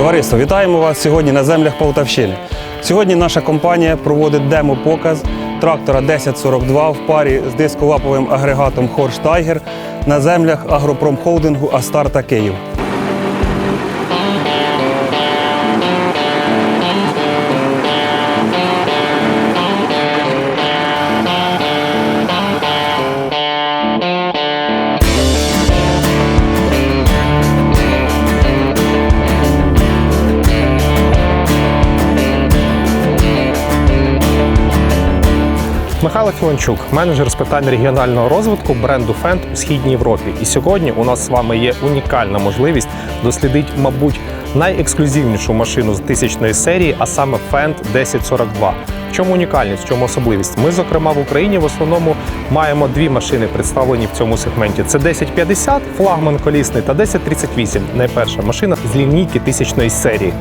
Товариство, вітаємо вас сьогодні на землях Полтавщини. Сьогодні наша компанія проводить демо-показ трактора 1042 в парі з дисковаповим агрегатом Хорштайгер на землях агропромхолдингу Астарта Київ. Михайло Філончук, менеджер з питань регіонального розвитку бренду Фенд у східній Європі. І сьогодні у нас з вами є унікальна можливість дослідити, мабуть, найексклюзивнішу машину з тисячної серії, а саме Fendt 1042. В чому унікальність, в чому особливість? Ми, зокрема, в Україні в основному маємо дві машини представлені в цьому сегменті: це 1050, флагман колісний, та 1038, найперша машина з лінійки тисячної серії.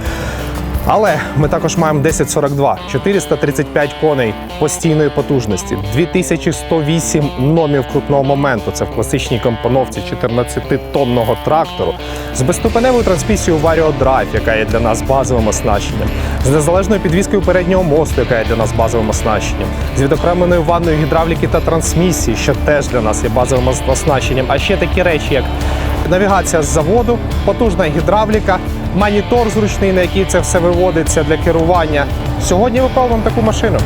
Але ми також маємо 1042, 435 коней постійної потужності, 2108 номів крутного моменту. Це в класичній компоновці 14-тонного трактору з безступеневою трансмісією Vario Drive, яка є для нас базовим оснащенням, з незалежною підвіскою переднього мосту, яка є для нас базовим оснащенням, з відокремленою ванною гідравліки та трансмісії, що теж для нас є базовим оснащенням. А ще такі речі, як навігація з заводу, потужна гідравліка, монітор зручний, на який це все виводиться для керування. Сьогодні випробуємо таку машину.